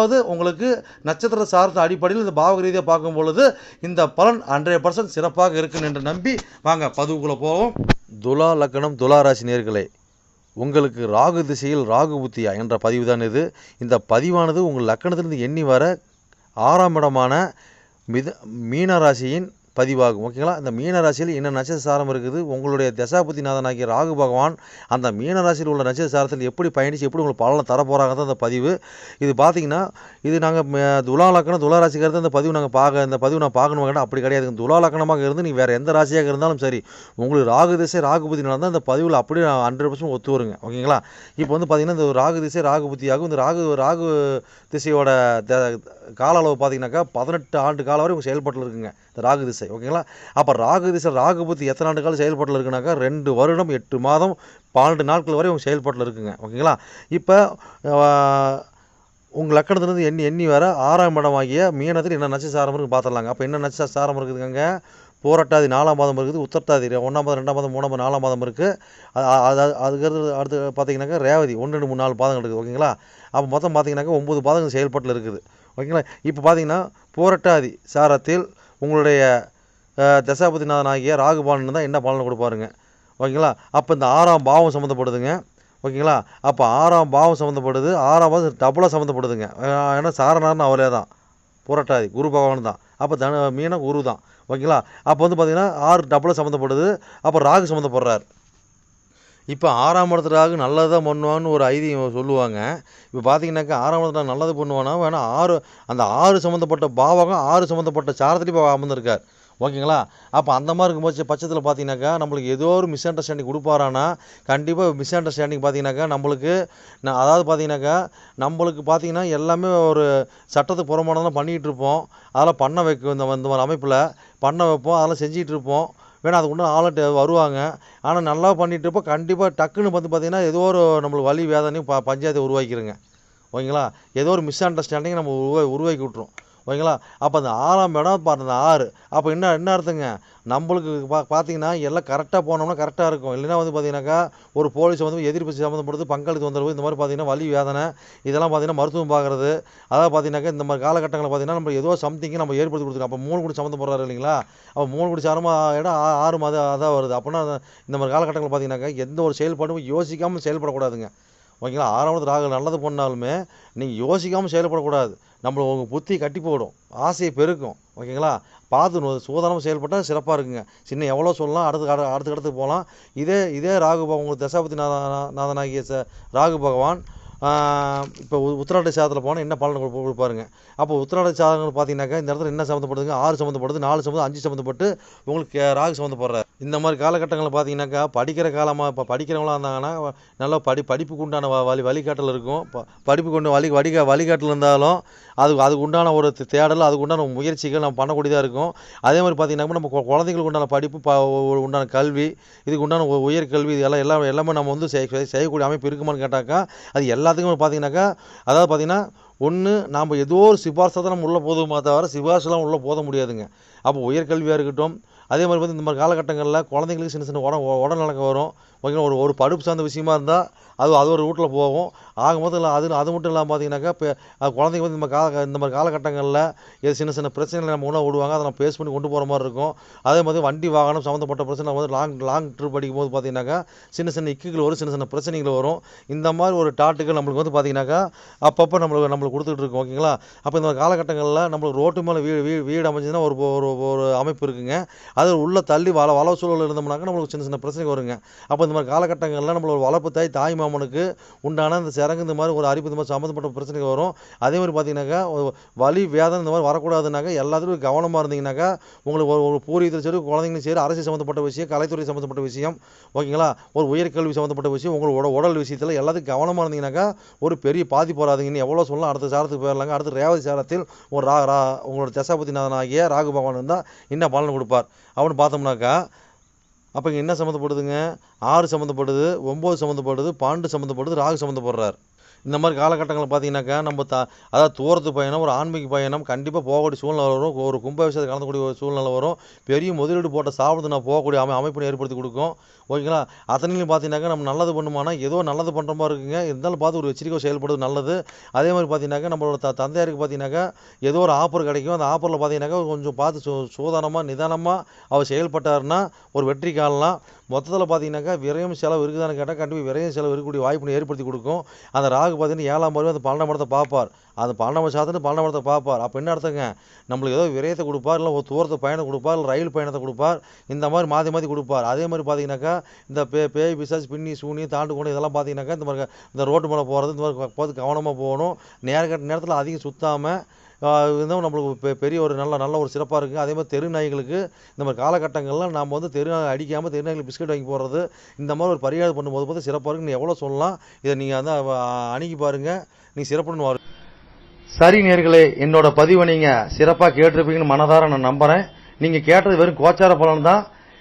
அதாவது உங்களுக்கு நட்சத்திர சார்ந்த அடிப்படையில் இந்த பாவக ரீதியாக பார்க்கும் பொழுது இந்த பலன் ஹண்ட்ரட் பர்சன்ட் சிறப்பாக இருக்குன்னு என்று நம்பி வாங்க பதிவுக்குள்ளே போவோம். துலா லக்கணம் துலா ராசி நேர்களே உங்களுக்கு ராகு திசையில் ராகு புத்தியா என்ற பதிவு தான் இது. இந்த பதிவானது உங்கள் லக்கணத்திலிருந்து எண்ணி வர ஆறாம் இடமான மித மீனராசியின் பதிவாகும். ஓகேங்களா இந்த மீன ராசியில் என்ன நட்சத்திர இருக்குது? உங்களுடைய தசாபுத்திநாதனாகிய ராகு பகவான் அந்த மீன ராசியில் உள்ள நட்சத்திரசாரத்தில் எப்படி பயணித்து எப்படி உங்களுக்கு பலனை தரப்போகிறாங்க தான் அந்த பதிவு. இது பார்த்தீங்கன்னா இது நாங்கள் துலா லக்கணம் துலா ராசிக்கிறது இந்த பதிவு நாங்கள் பார்க்க இந்த பதிவு நான் பார்க்கணும் கேட்டால் அப்படி கிடையாது. துலா லக்கணமாக இருந்து நீ வேறு எந்த ராசியாக இருந்தாலும் சரி உங்களுக்கு ராகு திசை ராகு புத்தி நடந்தால் இந்த பதிவில் அப்படியே ஹண்ட்ரட் பர்சன்ட் ஒத்து வருங்க. ஓகேங்களா இப்போ வந்து பார்த்தீங்கன்னா இந்த ராகு திசை ராகு புத்தியாகும் இந்த ராகு ராகு திசையோட த- கால அளவு பார்த்தீங்கன்னாக்கா பதினெட்டு ஆண்டு காலம் வரை செயல்பாட்டில் இருக்குங்க இந்த ராகு திசை. ஓகேங்களா அப்போ ராகு திசை ராகு புத்தி எத்தனை ஆண்டு காலம் செயல்பட்டு இருக்குனாக்கா ரெண்டு வருடம் எட்டு மாதம் பன்னெண்டு நாட்கள் வரை உங்கள் செயல்பாட்டில் இருக்குங்க. ஓகேங்களா இப்போ உங்கள் லக்கணத்துலேருந்து எண்ணி எண்ணி வர ஆறாம் இடமாகிய மீனத்தில் என்ன நட்ச சாரம் இருக்குது பார்த்துடலாங்க அப்போ என்ன நட்ச சாரம் இருக்குதுங்க போராட்டாதி நாலாம் மாதம் இருக்குது உத்தரட்டாதி ரெ- ஒன்றாம் மாதம் ரெண்டாம் மாதம் மூணாம் நாலாம் மாதம் இருக்குது அது அதுக்கு அடுத்து பார்த்தீங்கன்னாக்கா ரேவதி ஒன்று ரெண்டு மூணு நாலு பாதங்கள் இருக்குது ஓகேங்களா அப்போ மொத்தம் பார்த்தீங்கன்னாக்கா ஒம்பது பாதங்கள் செயல்பாட்டில் இருக்குது. ஓகேங்களா இப்போ பார்த்தீங்கன்னா போராட்டாதி சாரத்தில் உங்களுடைய அஹ், தசாபதிநாதனாகிய ராகுபாலன் தான் என்ன பலனை கொடுப்பாருங்க. ஓகேங்களா? அப்போ இந்த ஆறாம் பாவம் சம்மந்தப்படுதுங்க ஓகேங்களா? அப்போ ஆறாம் பாவம் சம்மந்தப்படுது ஆறாம் பாவம் டபுளாக சம்மந்தப்படுதுங்க ஏன்னா சாரனார்னு அவரே தான். புரட்டாதி குரு பகவான் தான். அப்போ தன மீன குரு தான். ஓகேங்களா? அப்போ வந்து பார்த்திங்கன்னா ஆறு டபுளாக சம்மந்தப்படுது அப்போ ராகு சம்மந்தப்படுறார் இப்போ ஆறாம் இடத்துல ராகு நல்லது தான் பண்ணுவான்னு ஒரு ஐதீகம் சொல்லுவாங்க. இப்போ பார்த்தீங்கன்னாக்கா ஆறாம் இடத்துல நல்லது பண்ணுவானா? வேணால் ஆறு அந்த ஆறு சம்மந்தப்பட்ட பாவகம் ஆறு சம்மந்தப்பட்ட சாரத்துலேயும் இப்போ அமர்ந்திருக்கார். ஓகேங்களா? அப்போ அந்த மாதிரி இருக்கும்போது பட்சத்தில் பார்த்தீங்கன்னாக்கா நம்மளுக்கு ஏதோ ஒரு மிஸ் அண்டர்ஸ்டாண்டிங் கொடுப்பாரானா கண்டிப்பாக மிஸ் அண்டர்ஸ்டாண்டிங் பார்த்தீங்கன்னாக்கா நம்மளுக்கு நான் அதாவது பார்த்தீங்கன்னாக்கா நம்மளுக்கு பார்த்தீங்கன்னா எல்லாமே ஒரு சட்டத்துக்கு புறமானதெல்லாம் பண்ணிகிட்டு இருப்போம். அதெல்லாம் பண்ண வைக்கும் இந்த இந்த மாதிரி அமைப்பில் பண்ண வைப்போம். அதெல்லாம் செஞ்சிகிட்டு இருப்போம். வேணா அதுக்கு உண்டான ஆளுட்டு வருவாங்க. ஆனால் நல்லா பண்ணிகிட்டு இருப்போம். கண்டிப்பாக டக்குன்னு வந்து பார்த்தீங்கன்னா ஏதோ ஒரு நம்மளுக்கு வழி வேதனையும் ப பஞ்சாயத்தை உருவாக்கிடுங்க ஓகேங்களா? ஏதோ ஒரு மிஸ் அண்டர்ஸ்டாண்டிங் நம்ம உருவா உருவாக்கி விட்ரும் ஓகேங்களா? அப்போ அந்த ஆறாம் இடம் பாருங்க ஆறு. அப்போ என்ன என்ன அர்த்தங்க? நம்மளுக்கு பா பார்த்தீங்கன்னா எல்லாம் கரெக்டாக போனோம்னா கரெக்டாக இருக்கும். இல்லைன்னா வந்து பார்த்தீங்கன்னாக்கா ஒரு போலீஸ் வந்து எதிர்ப்பு சம்மந்தப்படுது பங்களித்து தொந்தரவு இந்த மாதிரி பார்த்தீங்கன்னா வலி வேதனை இதெல்லாம் பார்த்தீங்கன்னா மருத்துவம் பார்க்குறது அதாவது பார்த்தீங்கன்னாக்கா இந்த மாதிரி காலகட்டங்களில் பார்த்தீங்கன்னா நம்ம ஏதோ சம்திங் நம்ம ஏற்படுத்தி கொடுத்துருக்கோம். அப்போ மூணு குடி சம்மந்தப்படுறாரு இல்லைங்களா? அப்போ மூணு குடி சாரமாக இடம் ஆ- ஆறு மாதம் அதான் வருது. அப்படின்னா இந்த மாதிரி காலகட்டங்களில் பார்த்தீங்கன்னாக்கா எந்த ஒரு செயல்பாடும் யோசிக்காமல் செயல்படக்கூடாதுங்க. ஓகேங்களா? ஆறாவது ராகு நல்லது பண்ணாலுமே நீங்கள் யோசிக்காமல் செயல்படக்கூடாது. நம்மள உங்கள் புத்தி கட்டி போடும். ஆசையை பெருக்கும். ஓகேங்களா? பார்த்து சூதானமாக செயல்பட்டால் சிறப்பாக இருக்குங்க. சின்ன எவ்வளோ சொல்லலாம் அடுத்து அடு- அடுத்த அடுத்து போகலாம் இதே இதே ராகு பகவான் உங்களுக்கு தசாபதி நாதனாகிய ச ராகு பகவான் இப்போ உத்திராட சாதத்தில் போனால் என்ன பலன் கொடுப்பாருங்க. அப்போ உத்திராட சாதங்கள் பார்த்தீங்கன்னாக்கா இந்த இடத்துல என்ன சம்மந்தப்படுதுங்க? ஆறு சம்மந்தப்படுது நாலு சம்மந்தம் அஞ்சு சம்மந்தப்பட்டு உங்களுக்கு ராகு சம்மந்தப்படுறாரு. இந்த மாதிரி காலகட்டங்களில் பார்த்தீங்கன்னாக்கா படிக்கிற காலமாக இப்போ படிக்கிறவங்களா இருந்தாங்கன்னா நல்லா படி படிப்புக்கு உண்டான வ- வழி வழிகாட்டல் இருக்கும். ப- படிப்புக்கு கொண்டு வழி வழிகா வழிகாட்டல் இருந்தாலும் அது அதுக்கு உண்டான ஒரு தேடல் அதுக்கு உண்டான முயற்சிகள் நம்ம பண்ணக்கூடியதாக இருக்கும். அதே மாதிரி பார்த்தீங்கன்னா நம்ம குழந்தைங்களுக்கு உண்டான படிப்பு ப உண்டான கல்வி இதுக்கு உண்டான உயர்கல்வி இதெல்லாம் எல்லாம் எல்லாமே நம்ம வந்து செய்ய செய்யக்கூடிய அமைப்பு இருக்குமான்னு கேட்டாக்கா அது எல்லா எல்லாத்துக்கும் பார்த்தீங்கன்னாக்கா அதாவது பார்த்தீங்கன்னா ஒன்று நாம் ஏதோ ஒரு சிபாரிசை தான் நம்ம உள்ளே போதுமா தவிர சிபாரிசுலாம் உள்ளே போத முடியாதுங்க. அப்போ உயர்கல்வியாக இருக்கட்டும் அதே மாதிரி வந்து இந்த மாதிரி காலகட்டங்களில் குழந்தைங்களுக்கு சின்ன சின்ன உட உடல்நலக்க வரும். ஓகேங்களா? ஒரு ஒரு படிப்பு சார்ந்த விஷயமா இருந்தால் அது அது ஒரு ரூட்டில் போகும். ஆக மொத்தம் அது அது மட்டும் இல்லாமல் பார்த்தீங்கன்னாக்கா இப்போ குழந்தைங்க வந்து இந்த மாதிரி கால இந்த மாதிரி காலகட்டங்களில் இது சின்ன சின்ன பிரச்சனைகளை நம்ம உணவு விடுவாங்க. அதை நம்ம பேஸ் பண்ணி கொண்டு போகிற மாதிரி இருக்கும். அதே மாதிரி வண்டி வாகனம் சம்மந்தப்பட்ட பிரச்சனை வந்து லாங் லாங் ட்ரிப் அடிக்கும்போது பார்த்தீங்கன்னாக்கா சின்ன சின்ன இக்குகள் வரும் சின்ன சின்ன பிரச்சனைகள் வரும். இந்த மாதிரி ஒரு டாட்டுகள் நம்மளுக்கு வந்து பார்த்தீங்கன்னாக்கா அப்பப்போ நம்மளுக்கு நம்மளுக்கு கொடுத்துட்டு இருக்கோம். ஓகேங்களா? அப்போ இந்த மாதிரி காலகட்டங்களில் நம்மளுக்கு ரோட்டு மேலே வீடு வீடு வீடு அமைஞ்சதுன்னா ஒரு ஒரு ஒரு அமைப்பு இருக்குங்க. அது உள்ள தள்ளி வள வள சூழல் இருந்தோம்னாக்கா நம்மளுக்கு சின்ன சின்ன பிரச்சனை வருங்க. அப்போ இந்த மாதிரி காலகட்டங்களில் நம்மளோட வளர்ப்பு தாய் தாய் மாமனுக்கு உண்டான இந்த சிறங்கு இந்த மாதிரி ஒரு அரிப்பு இந்த மாதிரி சம்மந்தப்பட்ட பிரச்சனைகள் வரும். அதே மாதிரி பார்த்தீங்கன்னாக்கா வலி வேதனை இந்த மாதிரி வரக்கூடாதுனாக்கா எல்லாத்துலையும் கவனமாக இருந்தீங்கன்னாக்கா உங்களுக்கு ஒரு ஒரு பூர்வீகத்தில் சரி குழந்தைங்களும் சரி அரசியல் சம்மந்தப்பட்ட விஷயம் கலைத்துறை சம்மந்தப்பட்ட விஷயம் ஓகேங்களா? ஒரு உயர்கல்வி சம்மந்தப்பட்ட விஷயம் உங்களோட உடல் விஷயத்தில் எல்லாத்துக்கும் கவனமாக இருந்தீங்கன்னாக்கா ஒரு பெரிய பாதிப்பு வராதுங்கன்னு எவ்வளோ சொல்லலாம் அடுத்த சாரத்துக்கு போயிடலாங்க. அடுத்து ரேவதி சாரத்தில் ஒரு ரா ரா உங்களோட தசாபதிநாதனாகிய ராகு பகவான் இருந்தால் என்ன பலன் கொடுப்பார். அப்படின்னு பார்த்தோம்னாக்கா அப்போ இங்கே என்ன சம்மந்தப்படுதுங்க? ஆறு சம்மந்தப்படுது ஒம்பது சம்மந்தப்படுது பன்னெண்டு சம்மந்தப்படுது ராகு சம்மந்தப்படுறார். இந்த மாதிரி காலகட்டங்களில் பார்த்தீங்கன்னாக்கா நம்ம த அதாவது தூரத்து பயணம் ஒரு ஆன்மீக பயணம் கண்டிப்பாக போகக்கூடிய சூழ்நிலை வரும். ஒரு கும்பாபிஷேகத்தை கலந்துக்கூடிய ஒரு சூழ்நிலை வரும். பெரிய முதலீடு போட்ட சாப்பிட்டு நான் போகக்கூடிய அமை அமைப்பினை ஏற்படுத்தி கொடுக்கும். ஓகேங்களா? அத்தனையிலும் பார்த்தீங்கன்னாக்கா நம்ம நல்லது பண்ணுமானா ஏதோ நல்லது பண்ணுற மாதிரி இருக்குங்க. இருந்தாலும் பார்த்து ஒரு எச்சரிக்கை செயல்படுறது நல்லது. அதே மாதிரி பார்த்தீங்கன்னாக்கா நம்மளோட த தந்தையாருக்கு பார்த்தீங்கன்னாக்கா ஏதோ ஒரு ஆஃபர் கிடைக்கும். அந்த ஆஃபரில் பார்த்தீங்கன்னாக்கா கொஞ்சம் பார்த்து சு சூதானமாக நிதானமாக அவர் செயல்பட்டாருன்னா ஒரு வெற்றி காணலாம். மொத்தத்தில் பார்த்தீங்கன்னாக்கா விரையும் செலவு இருக்குதான்னு கேட்டால் கண்டிப்பாக விரயம் செலவு இருக்கக்கூடிய வாய்ப்பினை ஏற்படுத்தி கொடுக்கும். அந்த ராகு பார்த்தீங்கன்னா ஏழாம் பருவம் அந்த பன்னெண்டாம் இடத்தை பார்ப்பார். அந்த பன்னெண்டாம் சாத்திட்டு பன்னெண்டாம் இடத்தை பார்ப்பார். அப்போ என்ன அர்த்தங்க? நம்மளுக்கு ஏதோ விரயத்தை கொடுப்பார் இல்லை ஒரு தூரத்து பயணம் கொடுப்பார் இல்லை ரயில் பயணத்தை கொடுப்பார் இந்த மாதிரி மாற்றி மாற்றி கொடுப்பார். அதே மாதிரி பார்த்தீங்கன்னாக்கா இந்த பே பேய் பிசாஸ் பின்னி சூனி தாண்டு கொண்டு இதெல்லாம் பார்த்தீங்கன்னாக்கா இந்த மாதிரி இந்த ரோட்டு மேலே போகிறது இந்த மாதிரி பார்த்து கவனமாக போகணும். நேர கட்ட நேரத்தில் அதிகம் சுற்றாமல் இதுதான் நம்மளுக்கு பெ- பெரிய ஒரு நல்ல நல்ல ஒரு சிறப்பாக இருக்குது அதே மாதிரி தெரு நாய்களுக்கு இந்த மாதிரி காலகட்டங்கள்லாம் நம்ம வந்து தெரு நாய் அடிக்காமல் தெரு நாய்களுக்கு பிஸ்கட் வாங்கி போடுறது இந்த மாதிரி ஒரு பரிகாரம் பண்ணும்போது பார்த்து சிறப்பாக இருக்குன்னு எவ்வளோ சொல்லலாம் இதை நீங்கள் வந்து அணுகி பாருங்கள் நீங்கள் சிறப்புன்னு வாரு சரி நேர்களே என்னோட பதிவை நீங்கள் சிறப்பாக கேட்டிருப்பீங்கன்னு மனதார நான் நம்புகிறேன் நீங்கள் கேட்டது வெறும் கோச்சார பலன் தான்.